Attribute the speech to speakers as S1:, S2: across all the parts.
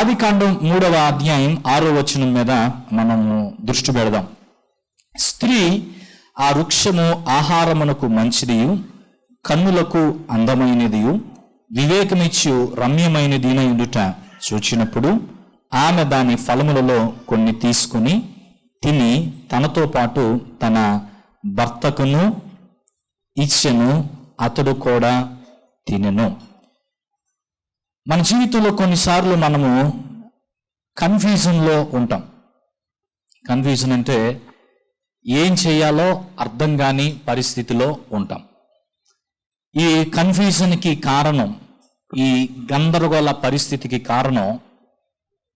S1: ఆది కాండం మూడవ అధ్యాయం ఆరో వచనం మీద మనము దృష్టి పెడదాం. స్త్రీ ఆ వృక్షము ఆహారమునకు మంచిదియు కన్నులకు అందమైనదియు వివేకమిచ్చు రమ్యమైనదిన ఉండుట చూచినప్పుడు ఆమె దాని ఫలములలో కొన్ని తీసుకుని తిని తనతో పాటు తన భర్తకును ఇచ్చెను అతడు కూడా తినెను. మన జీవితంలో కొన్నిసార్లు మనము కన్ఫ్యూజన్లో ఉంటాం. కన్ఫ్యూజన్ అంటే ఏం చేయాలో అర్థం కాని పరిస్థితిలో ఉంటాం. ఈ కన్ఫ్యూజన్కి కారణం ఈ గందరగోళ పరిస్థితికి కారణం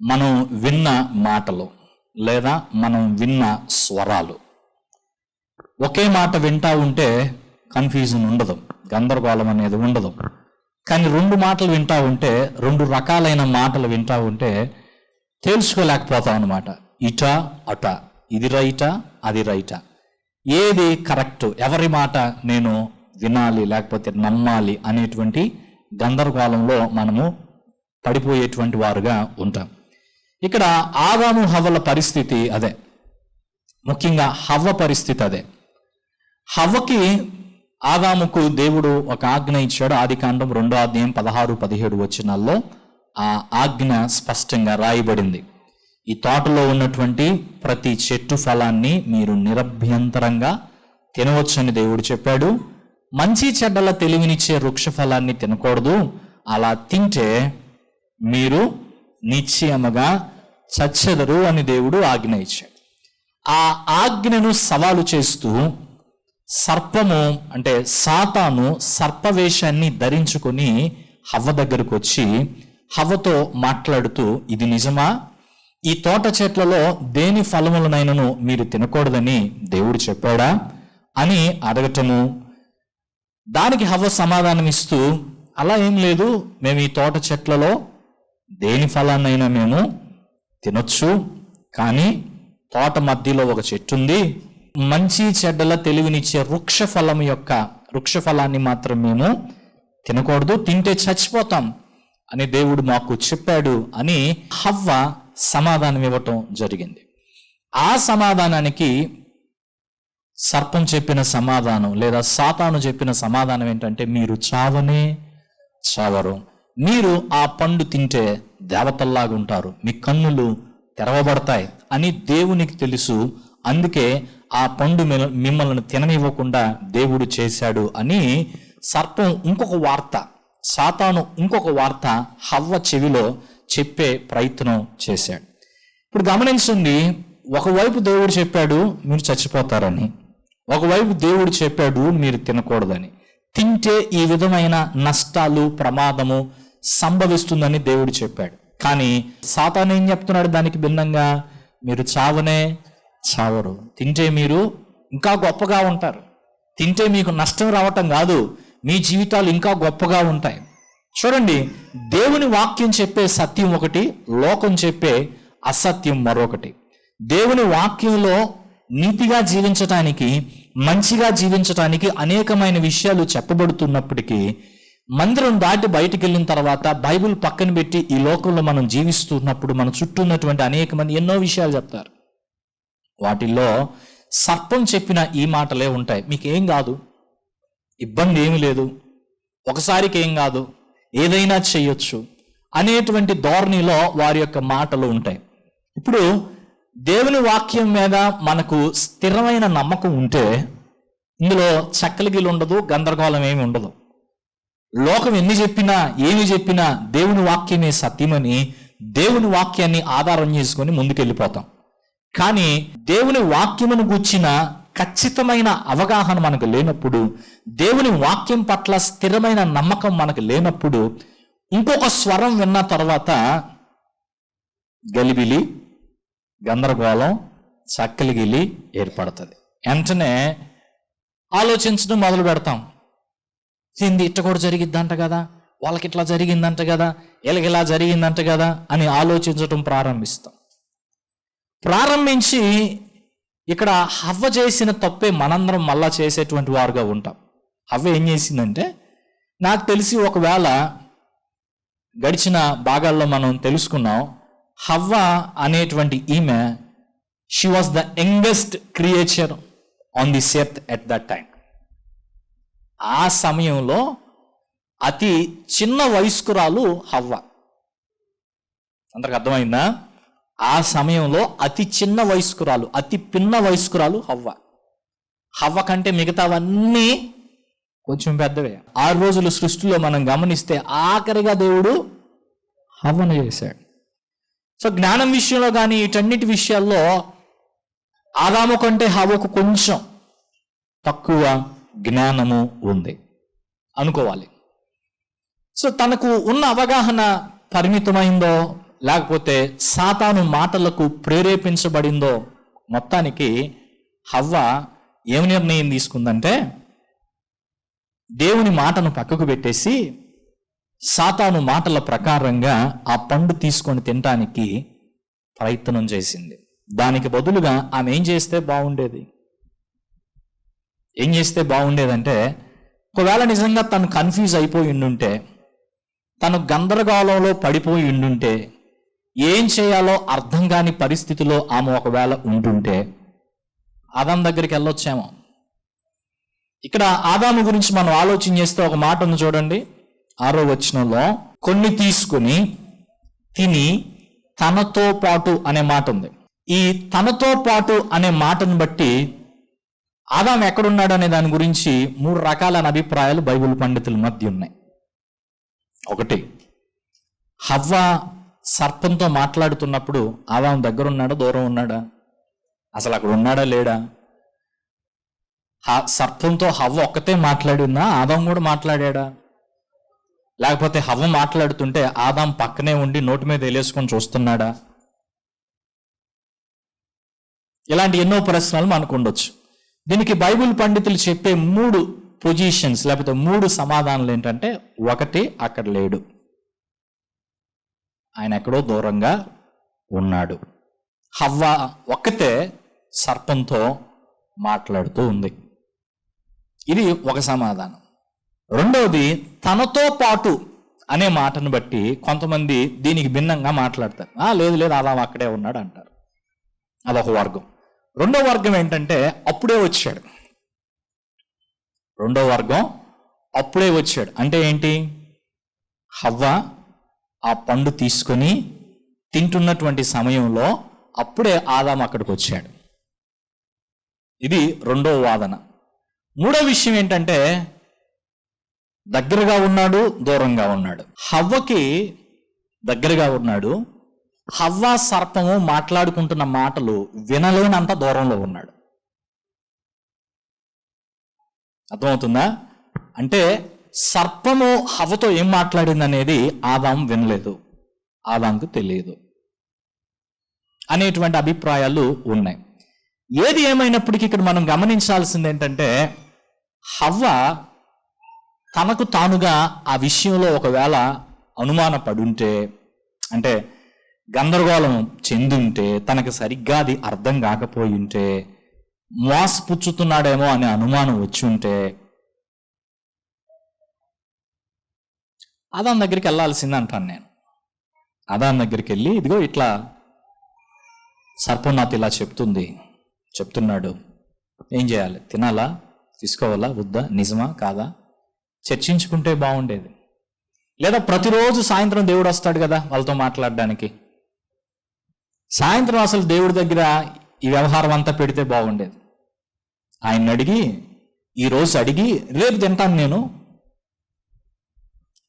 S1: మనం విన్న మాటలు లేదా మనం విన్న స్వరాలు. ఒకే మాట వింటా ఉంటే కన్ఫ్యూజన్ ఉండదు గందరగోళం అనేది ఉండదు. కానీ రెండు మాటలు వింటా ఉంటే రెండు రకాలైన మాటలు వింటా ఉంటే తేల్చుకోలేకపోతాం అనమాట ఇట అట. ఇది రైటా అది రైటా. ఏది కరెక్ట్? ఎవరి మాట నేను వినాలి లేకపోతే నమ్మాలి అనేటువంటి గందరగోళంలో మనము పడిపోయేటువంటి వారుగా ఉంటాం. ఇక్కడ ఆదాము హవ్వల పరిస్థితి అదే. ముఖ్యంగా హవ్వ పరిస్థితి అదే. హవ్వకి ఆదాముకు దేవుడు ఒక ఆజ్ఞ ఇచ్చాడు. ఆది కాండం రెండో అధ్యాయం పదహారు పదిహేడు వచనాల్లో ఆ ఆజ్ఞ స్పష్టంగా రాయబడింది. ఈ తోటలో ఉన్నటువంటి ప్రతి చెట్టు ఫలాన్ని మీరు నిరభ్యంతరంగా తినవచ్చని దేవుడు చెప్పాడు. మంచి చెడ్డల తెలివినిచ్చే వృక్ష ఫలాన్ని తినకూడదు. అలా తింటే మీరు నిశ్చయముగా చచ్చెదరు అని దేవుడు ఆజ్ఞ ఇచ్చాడు. ఆ ఆజ్ఞను సవాలు చేస్తూ సర్పము అంటే సాతాను సర్పవేషాన్ని ధరించుకొని హవ్వ దగ్గరకు వచ్చి హవ్వతో మాట్లాడుతూ ఇది నిజమా? ఈ తోట చెట్లలో దేని ఫలములనైనను మీరు తినకూడదని దేవుడు చెప్పాడా? అని అడగటము. దానికి హవ్వ సమాధానం ఇస్తూ అలా ఏం లేదు మేము ఈ తోట చెట్లలో దేని ఫలాన్నైనా మేము తినొచ్చు కానీ తోట మధ్యలో ఒక చెట్టు ఉంది మంచి చెడ్డల తెలివినిచ్చే వృక్ష ఫలం యొక్క వృక్ష ఫలాన్ని మాత్రం మేము తినకూడదు తింటే చచ్చిపోతాం అని దేవుడు మాకు చెప్పాడు అని హవ్వ సమాధానం ఇవ్వటం జరిగింది. ఆ సమాధానానికి సర్పం చెప్పిన సమాధానం లేదా సాతాను చెప్పిన సమాధానం ఏంటంటే మీరు చావనే చావరు. మీరు ఆ పండు తింటే దేవతల్లాగా ఉంటారు మీ కన్నులు తెరవబడతాయి అని దేవునికి తెలుసు. అందుకే ఆ పండు మిమ్మల్ని తిననివ్వకుండా దేవుడు చేశాడు అని సర్పం ఇంకొక వార్త సాతాను ఇంకొక వార్త హవ్వ చెవిలో చెప్పే ప్రయత్నం చేశాడు. ఇప్పుడు గమనించండి ఒకవైపు దేవుడు చెప్పాడు మీరు చచ్చిపోతారని. ఒకవైపు దేవుడు చెప్పాడు మీరు తినకూడదని. తింటే ఈ విధమైన నష్టాలు ప్రమాదము సంభవిస్తుందని దేవుడు చెప్పాడు. కానీ సాతాను ఏం చెప్తున్నాడు దానికి భిన్నంగా? మీరు చావనే చావరు. తింటే మీరు ఇంకా గొప్పగా ఉంటారు. తింటే మీకు నష్టం రావటం కాదు మీ జీవితాలు ఇంకా గొప్పగా ఉంటాయి. చూడండి దేవుని వాక్యం చెప్పే సత్యం ఒకటి లోకం చెప్పే అసత్యం మరొకటి. దేవుని వాక్యంలో నీతిగా జీవించటానికి మంచిగా జీవించటానికి అనేకమైన విషయాలు చెప్పబడుతున్నప్పటికీ మందిరం దాటి బయటికి వెళ్ళిన తర్వాత బైబిల్ పక్కన పెట్టి ఈ లోకంలో మనం జీవిస్తున్నప్పుడు మన చుట్టూ ఉన్నటువంటి అనేక మంది ఎన్నో విషయాలు చెప్తారు. వాటిల్లో సర్పం చెప్పిన ఈ మాటలే ఉంటాయి. మీకేం కాదు. ఇబ్బంది ఏమీ లేదు. ఒకసారికి ఏం కాదు. ఏదైనా చేయొచ్చు అనేటువంటి ధోరణిలో వారి యొక్క మాటలు ఉంటాయి. ఇప్పుడు దేవుని వాక్యం మీద మనకు స్థిరమైన నమ్మకం ఉంటే ఇందులో చక్కలిగిలు ఉండదు గందరగోళం ఏమి ఉండదు. లోకం ఎన్ని చెప్పినా ఏమి చెప్పినా దేవుని వాక్యమే సత్యమని దేవుని వాక్యాన్ని ఆధారం చేసుకొని ముందుకెళ్ళిపోతాం. కానీ దేవుని వాక్యమును గూర్చిన ఖచ్చితమైన అవగాహన మనకు లేనప్పుడు దేవుని వాక్యం పట్ల స్థిరమైన నమ్మకం మనకు లేనప్పుడు ఇంకొక స్వరం విన్న తర్వాత గలిబిలి గందరగోళం చక్కలిగిలి ఏర్పడుతుంది. వెంటనే ఆలోచించడం మొదలు పెడతాం. ఏంది ఇట్ట కూడా జరిగిద్దంట కదా? వాళ్ళకి ఇట్లా జరిగిందంట కదా? వీళ్ళకి ఇలా జరిగిందంట కదా? అని ఆలోచించటం ప్రారంభిస్తాం. ప్రారంభించి ఇక్కడ హవ్వ చేసిన తప్పే మనందరం మళ్ళా చేసేటువంటి వారుగా ఉంటాం. హవ్వ ఏం చేసిందంటే నాకు తెలిసి ఒకవేళ గడిచిన భాగాల్లో మనం తెలుసుకున్నాం హవ్వ అనేటువంటి ఈమె she was the youngest creature on the earth at that time ఆ సమయంలో అతి చిన్న వయస్కురాలు హవ్వ. అందరికి అర్థమైందా? ఆ సమయంలో అతి చిన్న వయస్కురాలు అతి పిన్న వయస్కురాలు హవ్వ. హవ్వ కంటే మిగతావన్నీ కొంచెం పెద్దవే. ఆరు రోజుల సృష్టిలో మనం గమనిస్తే ఆఖరిగా దేవుడు హవ్వను చేశాడు. సో జ్ఞానం విషయంలో కానీ వీటన్నిటి విషయాల్లో ఆదాము కంటే హవ్వకు కొంచెం తక్కువ జ్ఞానము ఉంది. అనుకోవాలి. సో తనకు ఉన్న అవగాహన పరిమితమైందో లేకపోతే సాతాను మాటలకు ప్రేరేపించబడిందో మొత్తానికి హవ్వ ఏమి నిర్ణయం తీసుకుందంటే దేవుని మాటను పక్కకు పెట్టేసి సాతాను మాటల ప్రకారంగా ఆ పండు తీసుకొని తినటానికి ప్రయత్నం చేసింది. దానికి బదులుగా ఆమె ఏం చేస్తే బాగుండేది? ఏం చేస్తే బాగుండేదంటే ఒకవేళ నిజంగా తను కన్ఫ్యూజ్ అయిపోయి ఉండుంటే తను గందరగోళంలో పడిపోయి ఉండుంటే ఏం చేయాలో అర్థం కాని పరిస్థితిలో ఆమె ఒకవేళ ఉంటుంటే ఆదాం దగ్గరికి వెళ్ళొచ్చేమో. ఇక్కడ ఆదాము గురించి మనం ఆలోచన చేస్తే ఒక మాట ఉంది చూడండి. ఆరో వచనంలో కొన్ని తీసుకుని తిని తనతో పాటు అనే మాట ఉంది. ఈ తనతో పాటు అనే మాటను బట్టి ఆదాం ఎక్కడున్నాడు అనే దాని గురించి మూడు రకాలైన అభిప్రాయాలు బైబిల్ పండితుల మధ్య ఉన్నాయి. ఒకటి హవ్వ సర్పంతో మాట్లాడుతున్నప్పుడు ఆదాం దగ్గర ఉన్నాడా దూరం ఉన్నాడా అసలు అక్కడ ఉన్నాడా? లేడా? సర్పంతో హవ్వ ఒక్కతే మాట్లాడిందా ఆదాం కూడా మాట్లాడా లేకపోతే హవ్వ మాట్లాడుతుంటే ఆదాం పక్కనే ఉండి నోటి మీద వేలేసుకొని చూస్తున్నాడా? ఇలాంటి ఎన్నో ప్రశ్నలు మనకు ఉండొచ్చు. దీనికి బైబిల్ పండితులు చెప్పే మూడు పొజిషన్స్ లేకపోతే మూడు సమాధానాలు ఏంటంటే ఒకటి అక్కడ లేడు. ఆయన ఎక్కడో దూరంగా ఉన్నాడు. హవ్వ ఒక్కతే సర్పంతో మాట్లాడుతూ ఉంది. ఇది ఒక సమాధానం. రెండవది తనతో పాటు అనే మాటను బట్టి కొంతమంది దీనికి భిన్నంగా మాట్లాడతారు. "ఆ, లేదు లేదు అలా అక్కడే ఉన్నాడు అంటారు. అదొక వర్గం. రెండో వర్గం ఏంటంటే అప్పుడే వచ్చాడు. రెండో వర్గం అప్పుడే వచ్చాడు. అంటే ఏంటి? హవ్వ ఆ పండు తీసుకొని తింటున్నటువంటి సమయంలో అప్పుడే ఆదాం అక్కడికి వచ్చాడు. ఇది రెండో వాదన. మూడో విషయం ఏంటంటే దగ్గరగా ఉన్నాడు దూరంగా ఉన్నాడు. హవ్వకి దగ్గరగా ఉన్నాడు. హవ్వ సర్పము మాట్లాడుకుంటున్న మాటలు వినలేనంత దూరంలో ఉన్నాడు. అర్థమవుతుందా? అంటే సర్పము హవతో ఏం మాట్లాడింది అనేది ఆదాం వినలేదు. ఆదాంకు తెలియదు. అనేటువంటి అభిప్రాయాలు ఉన్నాయి. ఏది ఏమైనప్పటికీ ఇక్కడ మనం గమనించాల్సింది ఏంటంటే హవ్వ తనకు తానుగా ఆ విషయంలో ఒకవేళ అనుమానపడుంటే అంటే గందరగోళం చెందుంటే తనకు సరిగ్గా అది అర్థం కాకపోయి ఉంటే మోసపుచ్చుతున్నాడేమో అనే అనుమానం వచ్చి ఉంటే అదాని దగ్గరికి వెళ్ళాల్సింది అంటాను నేను. అదాని దగ్గరికి వెళ్ళి ఇదిగో ఇట్లా సర్పం నాతో ఇలా చెప్తుంది చెప్తున్నాడు. ఏం చేయాలి? తినాలా? తీసుకోవాలా? వద్దా? నిజమా? కాదా? చర్చించుకుంటే బాగుండేది. లేదా ప్రతిరోజు సాయంత్రం దేవుడు వస్తాడు కదా వాళ్ళతో మాట్లాడడానికి. సాయంత్రం అసలు దేవుడి దగ్గర ఈ వ్యవహారం అంతా పెడితే బాగుండేది. ఆయన అడిగి ఈరోజు అడిగి రేపు తింటాను నేను.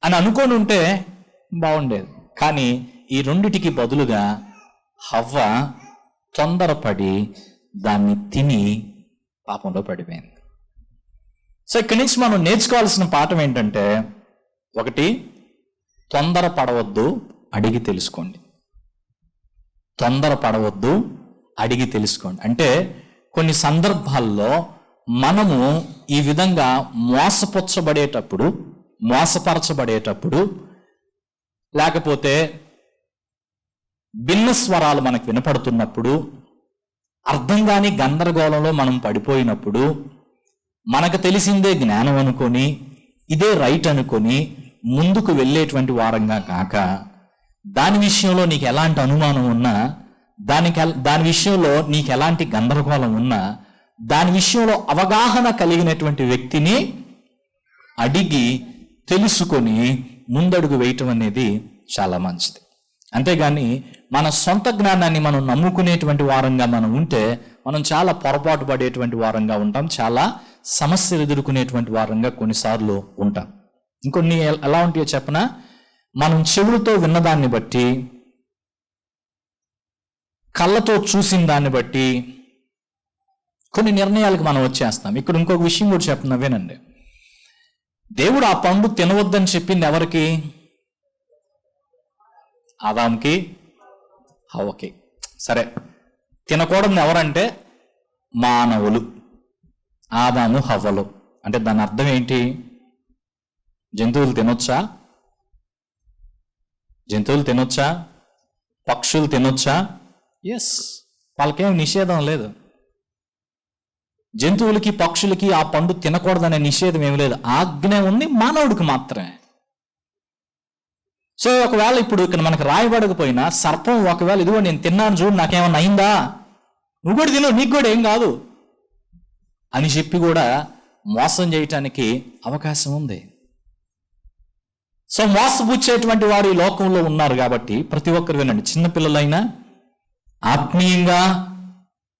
S1: అని అనుకొని ఉంటే బాగుండేది. కానీ ఈ రెండిటికి బదులుగా హవ్వ తొందరపడి దాన్ని తిని పాపంలో పడిపోయింది. సో ఇక్కడి నుంచి మనం నేర్చుకోవాల్సిన పాఠం ఏంటంటే ఒకటి తొందర పడవద్దు అడిగి తెలుసుకోండి. తొందర పడవద్దు అడిగి తెలుసుకోండి. అంటే కొన్ని సందర్భాల్లో మనము ఈ విధంగా మోసపుచ్చబడేటప్పుడు మోసపరచబడేటప్పుడు లేకపోతే భిన్న స్వరాలు మనకు వినపడుతున్నప్పుడు అర్థం కాని గందరగోళంలో మనం పడిపోయినప్పుడు మనకు తెలిసిందే జ్ఞానం అనుకొని ఇదే రైట్ అనుకొని ముందుకు వెళ్ళేటువంటి వారంగా కాక దాని విషయంలో నీకు ఎలాంటి అనుమానం ఉన్నా దానికి దాని విషయంలో నీకు ఎలాంటి గందరగోళం ఉన్నా దాని విషయంలో అవగాహన కలిగినటువంటి వ్యక్తిని అడిగి తెలుసుకొని ముందడుగు వేయటం అనేది చాలా మంచిది. అంతేగాని మన సొంత జ్ఞానాన్ని మనం నమ్ముకునేటువంటి వారంగా మనం ఉంటే మనం చాలా పొరపాటు పడేటువంటి వారంగా ఉంటాం చాలా సమస్యలు ఎదుర్కొనేటువంటి వారంగా కొన్నిసార్లు ఉంటాం. ఇంకొన్ని ఎలా ఉంటాయో చెప్పనా? మనం చెవులతో విన్నదాన్ని బట్టి కళ్ళతో చూసిన దాన్ని బట్టి కొన్ని నిర్ణయాలకు మనం వచ్చేస్తాం. ఇక్కడ ఇంకొక విషయం కూడా చెప్తున్నా వినండి. దేవుడు ఆ పండు తినవద్దని చెప్పింది ఎవరికి? ఆదాంకి హవకి సరే తినకూడదు ఎవరంటే మానవులు ఆదాము హవ్వలు. అంటే దాని అర్థం ఏంటి? జంతువులు తినొచ్చా? జంతువులు తినొచ్చా? పక్షులు తినొచ్చా? ఎస్ వాళ్ళకేం నిషేధం లేదు. జంతువులకి పక్షులకి ఆ పండు తినకూడదనే నిషేధం ఏమి లేదు. ఆజ్ఞ ఉంది మానవుడికి మాత్రమే. సో ఒకవేళ ఇప్పుడు ఇక్కడ మనకు రాయబడకపోయినా సర్పం ఒకవేళ ఇదిగో నేను తిన్నాను చూడు నాకేమన్నా అయిందా? నువ్వు కూడా తిను నీకు కూడా ఏం కాదు. అని చెప్పి కూడా మోసం చేయటానికి అవకాశం ఉంది. సో మోసపుచ్చేటువంటి వారు ఈ లోకంలో ఉన్నారు కాబట్టి ప్రతి ఒక్కరు వినండి. చిన్నపిల్లలైనా ఆత్మీయంగా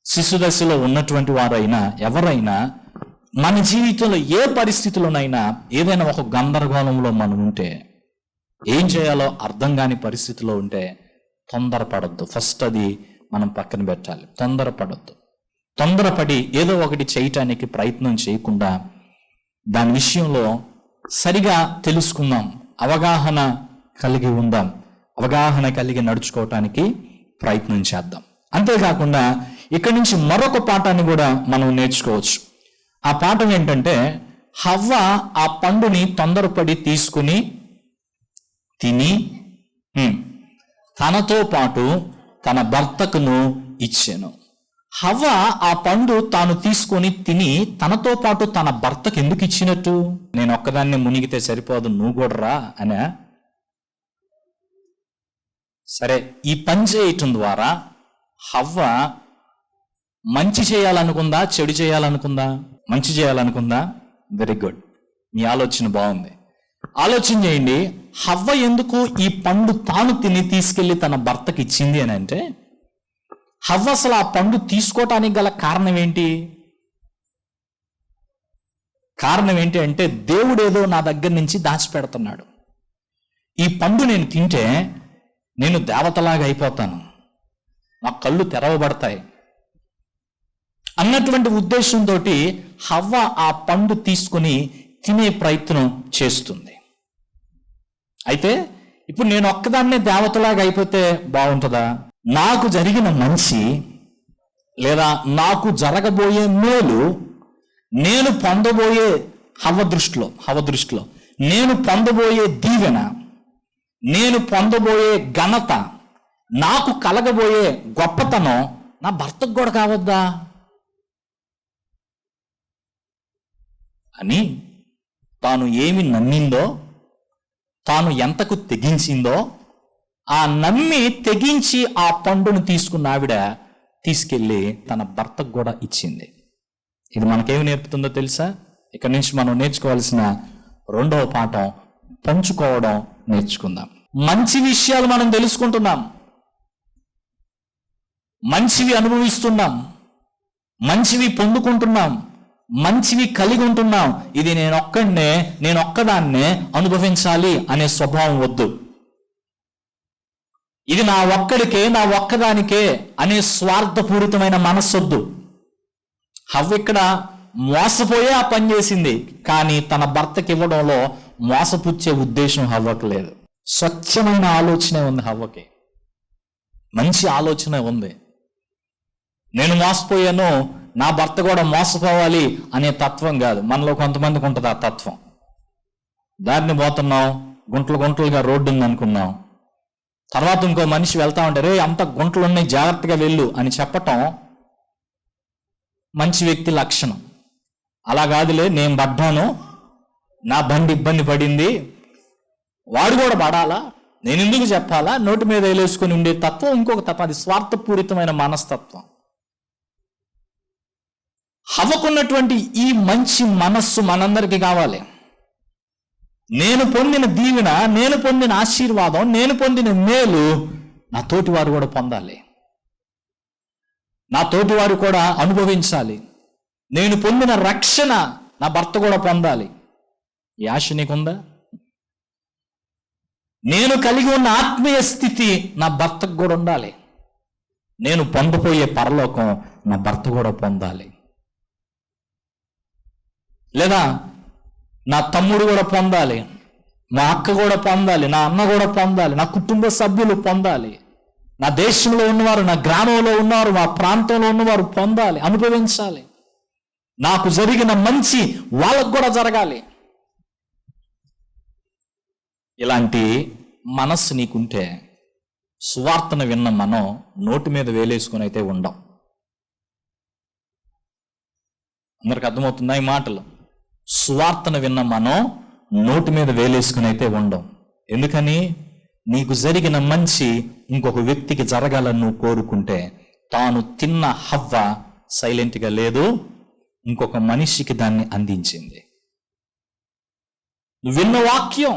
S1: శిశుదశలో ఉన్నటువంటి వారైనా ఎవరైనా మన జీవితంలో ఏ పరిస్థితుల్లోనైనా ఏదైనా ఒక గందరగోళంలో మనం ఉంటే ఏం చేయాలో అర్థం కాని పరిస్థితిలో ఉంటే తొందరపడద్దు. ఫస్ట్ అది మనం పక్కన పెట్టాలి. తొందరపడద్దు. తొందరపడి ఏదో ఒకటి చేయటానికి ప్రయత్నం చేయకుండా దాని విషయంలో సరిగా తెలుసుకుందాం. అవగాహన కలిగి ఉందాం. అవగాహన కలిగి నడుచుకోవటానికి ప్రయత్నం చేద్దాం. అంతేకాకుండా ఇక్కడి నుంచి మరొక పాఠాన్ని కూడా మనం నేర్చుకోవచ్చు. ఆ పాఠం ఏంటంటే హవ్వ ఆ పండుని తొందరపడి తీసుకుని తిని తనతో పాటు తన భర్తకును ఇచ్చాను. హవ్వ ఆ పండు తాను తీసుకొని తిని తనతో పాటు తన భర్తకు ఎందుకు ఇచ్చినట్టు? నేను ఒక్కదాన్ని మునిగితే సరిపోదు నువ్వు కూడా రా అనే? సరే ఈ పని చేయటం ద్వారా హవ్వ మంచి చేయాలనుకుందా చెడు చేయాలనుకుందా? మంచి చేయాలనుకుందా? వెరీ గుడ్ మీ ఆలోచన బాగుంది. ఆలోచన చేయండి హవ్వ ఎందుకు ఈ పండు తాను తిని తీసుకెళ్ళి తన భర్తకి ఇచ్చింది అని అంటే హవ్వ అసలు ఆ పండు తీసుకోవటానికి గల కారణం ఏంటి? కారణం ఏంటి అంటే దేవుడు ఏదో నా దగ్గర నుంచి దాచిపెడుతున్నాడు. ఈ పండు నేను తింటే నేను దేవతలాగా అయిపోతాను. నా కళ్ళు తెరవబడతాయి. అన్నటువంటి ఉద్దేశంతో హవ్వ ఆ పండు తీసుకుని తినే ప్రయత్నం చేస్తుంది. అయితే ఇప్పుడు నేను ఒక్కదాన్నే దేవతలాగా అయిపోతే బాగుంటుందా? నాకు జరిగిన మంచి లేదా నాకు జరగబోయే మేలు నేను పొందబోయే హవ దృష్టిలో హవ దృష్టిలో నేను పొందబోయే దీవెన నేను పొందబోయే ఘనత నాకు కలగబోయే గొప్పతనం నా భర్తకు కూడా కావద్దా? అని తాను ఏమి నమ్మిందో తాను ఎంతకు తెగించిందో ఆ నమ్మి తెగించి ఆ పండును తీసుకున్న ఆవిడ తీసుకెళ్ళి తన భర్తకు కూడా ఇచ్చింది. ఇది మనకేమి నేర్పుతుందో తెలుసా? ఇక్కడ నుంచి మనం నేర్చుకోవాల్సిన రెండవ పాఠం పంచుకోవడం నేర్చుకుందాం. మంచి విషయాలు మనం తెలుసుకుంటున్నాం. మంచివి అనుభవిస్తున్నాం. మంచివి పొందుకుంటున్నాం. మంచివి కలిగి ఉంటున్నాం. ఇది నేను ఒక్కడినే నేను ఒక్కదాన్నే అనుభవించాలి అనే స్వభావం వద్దు. ఇది నా ఒక్కడికే నా ఒక్కదానికే అనే స్వార్థపూరితమైన మనస్సొద్దు హవ్వ ఇక్కడ మోసపోయే ఆ పని చేసింది కానీ తన భర్తకి ఇవ్వడంలో మోసపుచ్చే ఉద్దేశం హవ్వకు లేదు. స్వచ్ఛమైన ఆలోచనే ఉంది హవ్వకి. మంచి ఆలోచన ఉంది. నేను మోసపోయాను నా భర్త కూడా మోసపోవాలి అనే తత్వం కాదు. మనలో కొంతమందికి ఉంటుంది ఆ తత్వం. దారిని పోతున్నాం గుంటలు గుంటలుగా రోడ్డు ఉంది అనుకున్నాం తర్వాత ఇంకో మనిషి వెళ్తా ఉంటే రే అంత గుంటలు ఉన్నాయి జాగ్రత్తగా వెళ్ళు అని చెప్పటం మంచి వ్యక్తి లక్షణం. అలా కాదులే నేను పడ్డాను నా బండి ఇబ్బంది పడింది. వాడు కూడా పడాలా? నేను ఎందుకు చెప్పాలా? నోటి మీద వేలేసుకొని ఉండే తత్వం ఇంకొక తత్వం అది స్వార్థపూరితమైన మనస్తత్వం. హవకున్నటువంటి ఈ మంచి మనస్సు మనందరికీ కావాలి. నేను పొందిన దీవెన నేను పొందిన ఆశీర్వాదం నేను పొందిన మేలు నా తోటి వారు కూడా పొందాలి. నా తోటి వారు కూడా అనుభవించాలి. నేను పొందిన రక్షణ నా భర్త కూడా పొందాలి. ఈ ఆశ నీకుందా? నేను కలిగి ఉన్న ఆత్మీయ స్థితి నా భర్తకు కూడా ఉండాలి. నేను పొందపోయే పరలోకం నా భర్త కూడా పొందాలి. లేదా నా తమ్ముడు కూడా పొందాలి మా అక్క కూడా పొందాలి నా అన్న కూడా పొందాలి నా కుటుంబ సభ్యులు పొందాలి నా దేశంలో ఉన్నవారు నా గ్రామంలో ఉన్నవారు మా ప్రాంతంలో ఉన్నవారు పొందాలి అనుభవించాలి. నాకు జరిగిన మంచి వాళ్ళకు కూడా జరగాలి. ఇలాంటి మనస్సు నీకుంటే సువార్తను విన్న మనం నోటి మీద వేలేసుకుని అయితే ఉండం. అందరికి అర్థమవుతుందా ఈ మాటలు? సువార్తను విన్న మనం నోటి మీద వేలేసుకుని అయితే ఉండం. ఎందుకని? నీకు జరిగిన మంచి ఇంకొక వ్యక్తికి జరగాలని నువ్వు కోరుకుంటే తాను తిన్న హవ్వ సైలెంట్గా లేదు ఇంకొక మనిషికి దాన్ని అందించింది. నువ్వు విన్న వాక్యం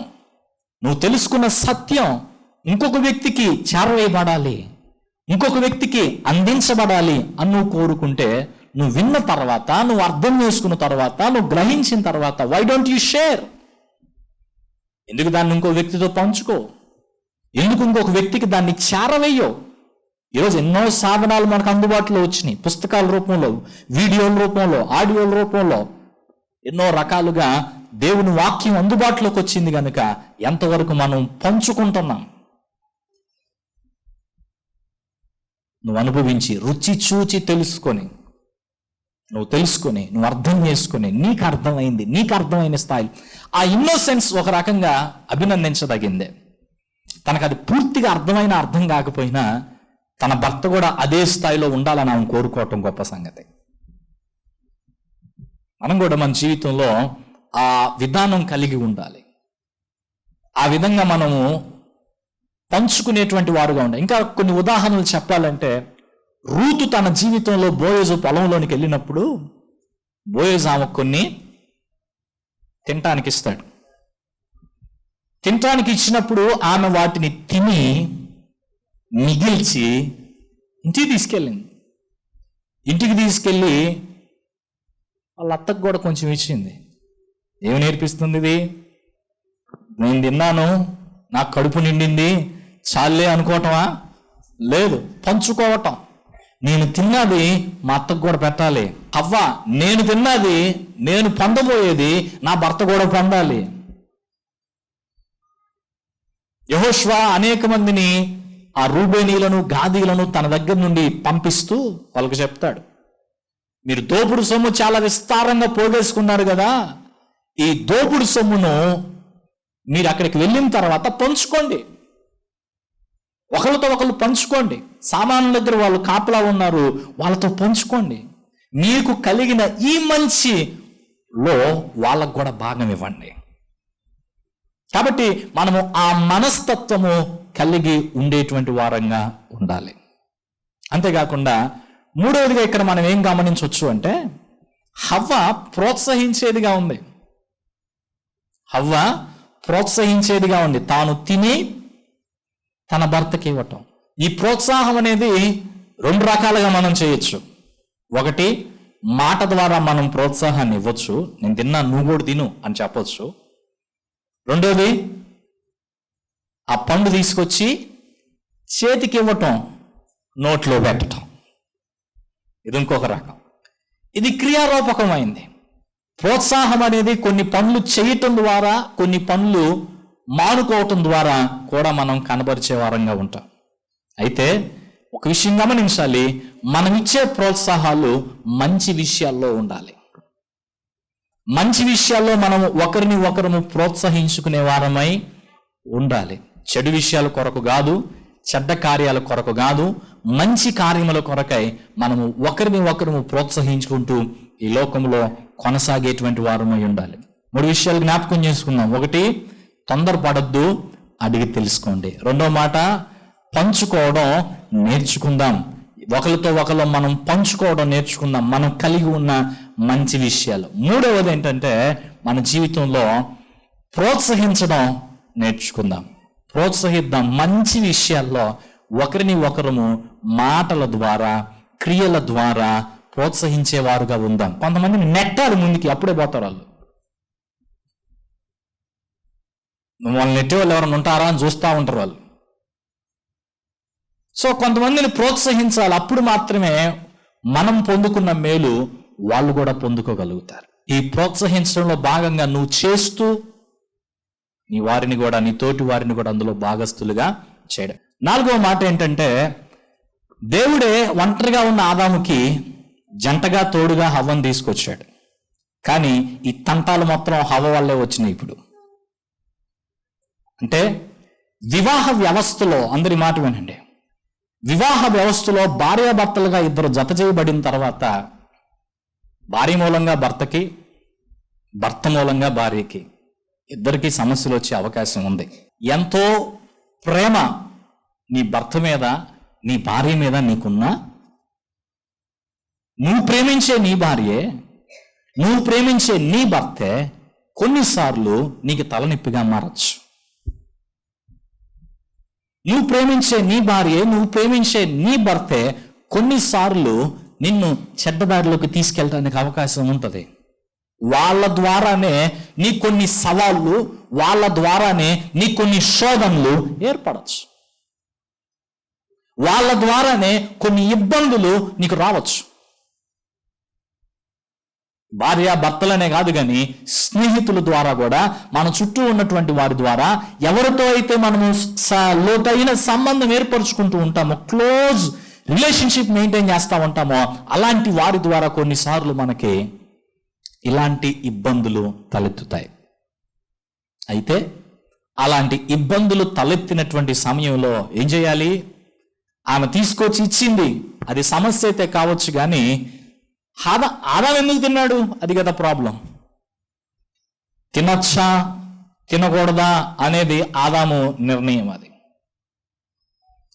S1: నువ్వు తెలుసుకున్న సత్యం ఇంకొక వ్యక్తికి చేరవేయబడాలి ఇంకొక వ్యక్తికి అందించబడాలి అని నువ్వు కోరుకుంటే నువ్వు విన్న తర్వాత నువ్వు అర్థం చేసుకున్న తర్వాత నువ్వు గ్రహించిన తర్వాత వై డోంట్ యూ షేర్ ఎందుకు దాన్ని ఇంకో వ్యక్తితో పంచుకో? ఎందుకు ఇంకొక వ్యక్తికి దాన్ని చేరవేయో? ఈరోజు ఎన్నో సాధనాలు మనకు అందుబాటులో వచ్చినాయి. పుస్తకాల రూపంలో వీడియోల రూపంలో ఆడియోల రూపంలో. ఎన్నో రకాలుగా దేవుని వాక్యం అందుబాటులోకి వచ్చింది కనుక ఎంతవరకు మనం పంచుకుంటున్నాం? నువ్వు అనుభవించి రుచి చూచి తెలుసుకొని నువ్వు తెలుసుకొని నువ్వు అర్థం చేసుకుని నీకు అర్థమైంది నీకు అర్థమైన స్థాయి. ఆ ఇన్నోసెన్స్ ఒక రకంగా అభినందించదగిందే. తనకు అది పూర్తిగా అర్థమైన అర్థం కాకపోయినా తన భర్త కూడా అదే స్థాయిలో ఉండాలని ఆమె కోరుకోవటం గొప్ప సంగతి. మనం కూడా మన జీవితంలో ఆ విధానం కలిగి ఉండాలి. ఆ విధంగా మనము పంచుకునేటువంటి వారుగా ఉండాలి. ఇంకా కొన్ని ఉదాహరణలు చెప్పాలంటే రూతు తన జీవితంలో బోయేజు పొలంలోనికి వెళ్ళినప్పుడు బోయేజు ఆమె కొన్ని తినటానికి ఇస్తాడు. తినటానికి ఇచ్చినప్పుడు ఆమె వాటిని తిని మిగిల్చి ఇంటికి తీసుకెళ్ళింది. ఇంటికి తీసుకెళ్ళి వాళ్ళ అత్తకు కూడా కొంచెం ఇచ్చింది. ఏమి నేర్పిస్తుంది ఇది? నేను తిన్నాను నాకు కడుపు నిండింది చాలే అనుకోవటమా? లేదు పంచుకోవటం. నేను తిన్నది మా అత్తకు కూడా పెట్టాలి. అవ్వ నేను తిన్నది నేను పొందబోయేది నా భర్త కూడా పొందాలి యహోష్వా అనేక మందిని ఆ రూబేనీలను గాదీలను తన దగ్గర నుండి పంపిస్తూ వాళ్ళకి చెప్తాడు. మీరు దోపుడు సొమ్ము చాలా విస్తారంగా పోగేసుకున్నారు కదా ఈ దోపుడు సొమ్మును మీరు అక్కడికి వెళ్ళిన తర్వాత పంచుకోండి. ఒకరితో ఒకరు పంచుకోండి. సామాన్ల దగ్గర వాళ్ళు కాపలా ఉన్నారు వాళ్ళతో పంచుకోండి. మీకు కలిగిన ఈ మంచిలో వాళ్ళకు కూడా భాగం ఇవ్వండి. కాబట్టి మనము ఆ మనస్తత్వము కలిగి ఉండేటువంటి వారంగా ఉండాలి. అంతేకాకుండా మూడవదిగా ఇక్కడ మనం ఏం గమనించవచ్చు అంటే హవ్వ ప్రోత్సహించేదిగా ఉంది. హవ్వ ప్రోత్సహించేదిగా ఉంది. తాను తిని తన భర్తకి ఇవ్వటం. ఈ ప్రోత్సాహం అనేది రెండు రకాలుగా మనం చేయొచ్చు. ఒకటి మాట ద్వారా మనం ప్రోత్సాహాన్ని ఇవ్వచ్చు. నేను తిన్నా నువ్వు కూడా తిను అని చెప్పొచ్చు. రెండోది ఆ పండు తీసుకొచ్చి చేతికి ఇవ్వటం నోట్లో పెట్టటం. ఇది ఇంకొక రకం. ఇది క్రియారూపకమైంది. ప్రోత్సాహం అనేది కొన్ని పనులు చేయటం ద్వారా కొన్ని పనులు మానుకోవటం ద్వారా కూడా మనం కనబరిచే వారంగా ఉంటాం. అయితే ఒక విషయం గమనించాలి మనం ఇచ్చే ప్రోత్సాహాలు మంచి విషయాల్లో ఉండాలి. మంచి విషయాల్లో మనం ఒకరిని ఒకరము ప్రోత్సహించుకునే వారమై ఉండాలి. చెడు విషయాల కొరకు కాదు చెడ్డ కార్యాల కొరకు కాదు మంచి కార్యముల కొరకై మనము ఒకరిని ఒకరము ప్రోత్సహించుకుంటూ ఈ లోకంలో కొనసాగేటువంటి వారమై ఉండాలి. మూడు విషయాలు జ్ఞాపకం చేసుకుందాం. ఒకటి తొందరపడద్దు అడిగి తెలుసుకోండి. రెండో మాట పంచుకోవడం నేర్చుకుందాం. ఒకరితో ఒకరు మనం పంచుకోవడం నేర్చుకుందాం. మనం కలిగి ఉన్న మంచి విషయాలు. మూడవది ఏంటంటే మన జీవితంలో ప్రోత్సహించడం నేర్చుకుందాం. ప్రోత్సహిద్దాం. మంచి విషయాల్లో ఒకరిని ఒకరము మాటల ద్వారా క్రియల ద్వారా ప్రోత్సహించేవారుగా ఉందాం. కొంతమందిని నెట్టారు ముందుకి అప్పుడే పోతారు వాళ్ళు. వాళ్ళని నెట్టే వాళ్ళు ఎవరైనా ఉంటారా అని చూస్తూ ఉంటారు వాళ్ళు. సో కొంతమందిని ప్రోత్సహించాలి. అప్పుడు మాత్రమే మనం పొందుకున్న మేలు వాళ్ళు కూడా పొందుకోగలుగుతారు. ఈ ప్రోత్సహించడంలో భాగంగా నువ్వు చేస్తూ నీ వారిని కూడా నీ తోటి వారిని కూడా అందులో భాగస్థులుగా చేయడం. నాలుగవ మాట ఏంటంటే దేవుడే ఒంటరిగా ఉన్న ఆదాముకి జంటగా తోడుగా హవ్వను తీసుకొచ్చాడు. కానీ ఈ తంటాలు మాత్రం హవ వల్లే వచ్చినాయి ఇప్పుడు. అంటే వివాహ వ్యవస్థలో అందరి మాట వినండి. వివాహ వ్యవస్థలో భార్యాభర్తలుగా ఇద్దరు జత చేయబడిన తర్వాత భార్య మూలంగా భర్తకి భర్త మూలంగా భార్యకి ఇద్దరికి సమస్యలు వచ్చే అవకాశం ఉంది. ఎంతో ప్రేమ నీ భర్త మీద నీ భార్య మీద నీకున్నా నువ్వు ప్రేమించే నీ భార్యే నువ్వు ప్రేమించే నీ భర్తే కొన్నిసార్లు నీకు తలనొప్పిగా మారచ్చు. నువ్వు ప్రేమించే నీ భార్య నువ్వు ప్రేమించే నీ భర్తే కొన్నిసార్లు నిన్ను చెడ్డదారిలోకి తీసుకెళ్ళడానికి అవకాశం ఉంటుంది. వాళ్ళ ద్వారానే నీ కొన్ని సవాళ్ళు వాళ్ళ ద్వారానే నీ కొన్ని శోధనలు ఏర్పడవచ్చు వాళ్ళ ద్వారానే కొన్ని ఇబ్బందులు నీకు రావచ్చు. భార్య భర్తలనే కాదు కానీ స్నేహితుల ద్వారా కూడా మన చుట్టూ ఉన్నటువంటి వారి ద్వారా ఎవరితో అయితే మనము స- లోతైన సంబంధం ఏర్పరచుకుంటూ ఉంటామో క్లోజ్ రిలేషన్షిప్ మెయింటైన్ చేస్తూ ఉంటామో అలాంటి వారి ద్వారా కొన్నిసార్లు మనకి ఇలాంటి ఇబ్బందులు తలెత్తుతాయి. అయితే అలాంటి ఇబ్బందులు తలెత్తినటువంటి సమయంలో ఏం చేయాలి? ఆమె తీసుకొచ్చి ఇచ్చింది. అది సమస్య అయితే కావచ్చు కానీ ఆదా ఆదాం ఎందుకు తిన్నాడు? అది కదా ప్రాబ్లం. తినొచ్చా? తినకూడదా? అనేది ఆదాము నిర్ణయం అది.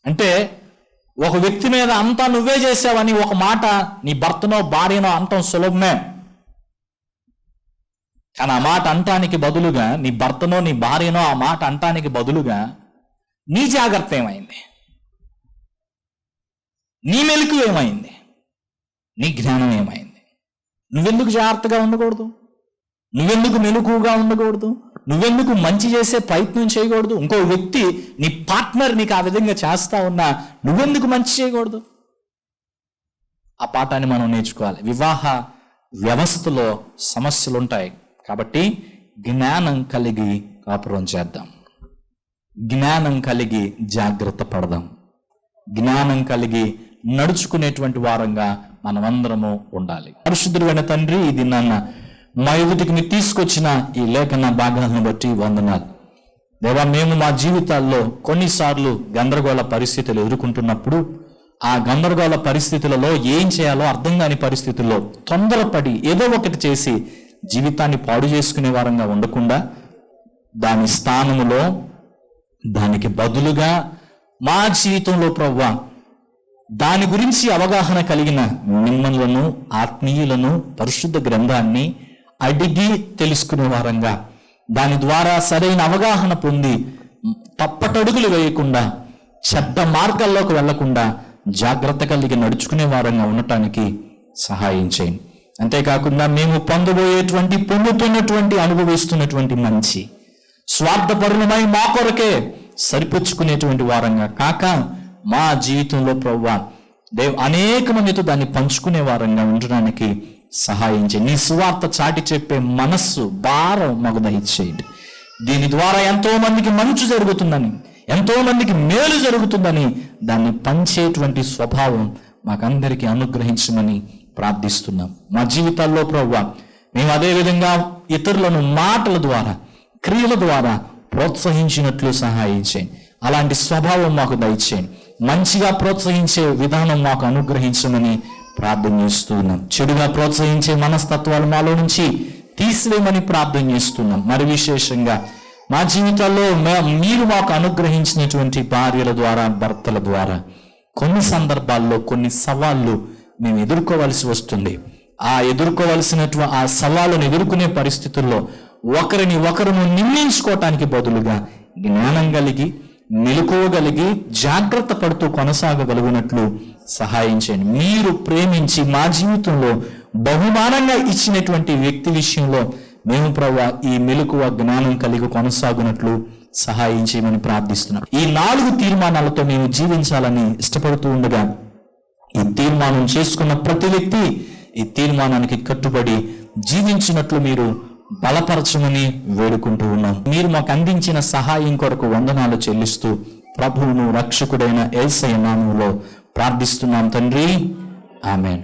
S1: అంటే ఒక వ్యక్తి మీద అంతా నువ్వే చేసావని ఒక మాట నీ భర్తనో భార్యనో అంతం సులభమే. కానీ ఆ మాట అంటానికి బదులుగా నీ భర్తనో నీ భార్యనో ఆ మాట అంటానికి బదులుగా నీ జాగ్రత్త ఏమైంది? నీ మెలకు ఏమైంది? నీ జ్ఞానం ఏమైంది? నువ్వెందుకు జాగ్రత్తగా ఉండకూడదు? నువ్వెందుకు మెలకుగా ఉండకూడదు? నువ్వెందుకు మంచి చేసే ప్రయత్నం చేయకూడదు? ఇంకో వ్యక్తి నీ పార్ట్నర్ నీకు ఆ విధంగా చేస్తా ఉన్నా నువ్వెందుకు మంచి చేయకూడదు? ఆ పాఠాన్ని మనం నేర్చుకోవాలి. వివాహ వ్యవస్థలో సమస్యలు ఉంటాయి కాబట్టి జ్ఞానం కలిగి కాపురం చేద్దాం. జ్ఞానం కలిగి జాగ్రత్త పడదాం. జ్ఞానం కలిగి నడుచుకునేటువంటి వారంగా మనమందరము ఉండాలి. పరిశుద్ధుడైన తండ్రి ఇది నాన్న మా ఎదుటికి మీరు తీసుకొచ్చిన ఈ లేఖన భాగాలను బట్టి వందనాలు. దేవా మేము మా జీవితాల్లో కొన్నిసార్లు గందరగోళ పరిస్థితులు ఎదుర్కొంటున్నప్పుడు ఆ గందరగోళ పరిస్థితులలో ఏం చేయాలో అర్థం కాని పరిస్థితుల్లో తొందరపడి ఏదో ఒకటి చేసి జీవితాన్ని పాడు చేసుకునే వారంగా ఉండకుండా దాని స్థానములో దానికి బదులుగా మా జీవితంలో ప్రవ్వా దాని గురించి అవగాహన కలిగిన మిమ్మలను ఆత్మీయులను పరిశుద్ధ గ్రంథాన్ని అడిగి తెలుసుకునే వారంగా. దాని ద్వారా సరైన అవగాహన పొంది తప్పటడుగులు వేయకుండా చెడ్డ మార్గాల్లోకి వెళ్ళకుండా జాగ్రత్త కలిగి నడుచుకునే వారంగా ఉండటానికి సహాయం చేయండి. అంతేకాకుండా మేము పొందబోయేటువంటి పొందుతున్నటువంటి అనుభవిస్తున్నటువంటి మంచి స్వార్థపరులమై మా కొరకే సరిపుచ్చుకునేటువంటి వారంగా కాక మా జీవితంలో ప్రవ్వా దేవ్ అనేక మందితో దాన్ని పంచుకునే వారంగా ఉండడానికి సహాయం చేయండి నీ సువార్త చాటి చెప్పే మనస్సు భారం మాకు దయచేయండి. దీని ద్వారా ఎంతో మందికి మంచు జరుగుతుందని ఎంతో మందికి మేలు జరుగుతుందని దాన్ని పంచేటువంటి స్వభావం మాకందరికీ అనుగ్రహించమని ప్రార్థిస్తున్నాం. మా జీవితాల్లో ప్రవ్వా మేము అదే విధంగా ఇతరులను మాటల ద్వారా క్రియల ద్వారా ప్రోత్సహించినట్లు సహాయం చేయండి అలాంటి స్వభావం మాకు దయచేయండి మంచిగా ప్రోత్సహించే విధానం మాకు అనుగ్రహించమని ప్రార్థన చేస్తున్నాం. చెడుగా ప్రోత్సహించే మనస్తత్వాలు మాలో నుంచి తీసివేయమని ప్రార్థన చేస్తున్నాం. మరి విశేషంగా మా జీవితాల్లో మే- మీరు మాకు అనుగ్రహించినటువంటి భార్యల ద్వారా భర్తల ద్వారా కొన్ని సందర్భాల్లో కొన్ని సవాళ్ళు మేము ఎదుర్కోవలసి వస్తుంది. ఆ ఎదుర్కోవలసినటువంటి ఆ సవాళ్ళను ఎదుర్కొనే పరిస్థితుల్లో ఒకరిని ఒకరును నిర్ణయించుకోవటానికి బదులుగా జ్ఞానం కలిగి మెలకువగలిగి జాగ్రత్త పడుతూ కొనసాగగలిగినట్లు సహాయం చేయండి. మీరు ప్రేమించి మా జీవితంలో బహుమానంగా ఇచ్చినటువంటి వ్యక్తి విషయంలో మేము ప్రభా ఈ మెలకువ జ్ఞానం కలిగి కొనసాగునట్లు సహాయం చేయమని ప్రార్థిస్తున్నాం. ఈ నాలుగు తీర్మానాలతో మేము జీవించాలని ఇష్టపడుతూ ఉండగా ఈ తీర్మానం చేసుకున్న ప్రతి వ్యక్తి ఈ తీర్మానానికి కట్టుబడి జీవించినట్లు మీరు బలపరచమని వేడుకుంటూ ఉన్నాం. మీరు మాకు అందించిన సహాయం కొరకు వందనాలు చెల్లిస్తూ ప్రభువును రక్షకుడైన ఏసై నామంలో ప్రార్థిస్తున్నాం తండ్రి. ఆమెన్.